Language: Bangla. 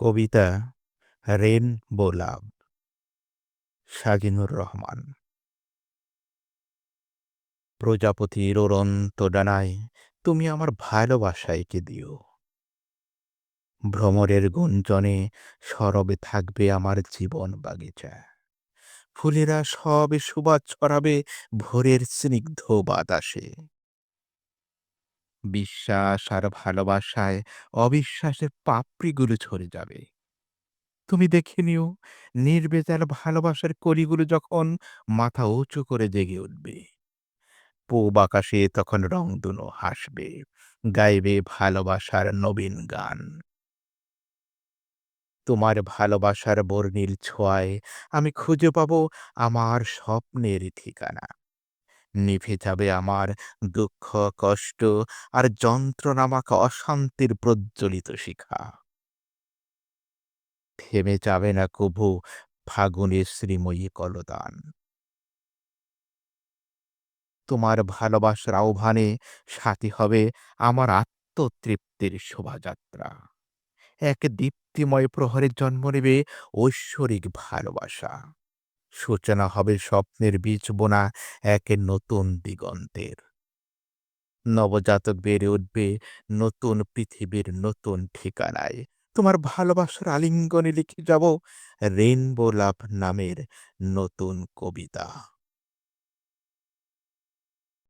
কবিতা রেন লাভ। শাগিনুর রহমান। প্রজাপতির ওরন্ত ডানায় তুমি আমার ভালোবাসাইকে দিও। ভ্রমরের গুঞ্জনে সরবে থাকবে আমার জীবন বাগিচা। ফুলেরা সবে সুবাদ ছড়াবে ভোরের স্নিগ্ধ বাতাসে। বিশ্বাস আর ভালোবাসায় অবিশ্বাসের পাপড়িগুলো ঝরে যাবে। তুমি দেখে নিও নির্বেচার ভালোবাসার কলিগুলো যখন মাথা উঁচু করে জেগে উঠবে। পূব আকাশে তখন রংধনু হাসবে, গাইবে ভালোবাসার নবীন গান। তোমার ভালোবাসার বর্ণিল ছোঁয়ায় আমি খুঁজে পাবো আমার স্বপ্নের ঠিকানা। নিভে যাবে আমার দুঃখ, কষ্ট আর যন্ত্রণামাকে অশান্তির প্রজ্বলিত শিখা। থেমে যাবে না কভু ফাগুনের শ্রীময়ী কলদান। তোমার ভালোবাসার আহ্বানে সাথী হবে আমার আত্মতৃপ্তির শোভাযাত্রা। এক দীপ্তিময় প্রহরে জন্ম নেবে ঐশ্বরিক ভালোবাসা। সূচনা হবে স্বপ্নের বীজ বোনা এক নতুন দিগন্তের। নবজাতক বেড়ে উঠবে নতুন পৃথিবীর নতুন ঠিকানায়। তোমার ভালোবাসার আলিঙ্গনে লিখে যাব রেনবো লাভ নামের নতুন কবিতা।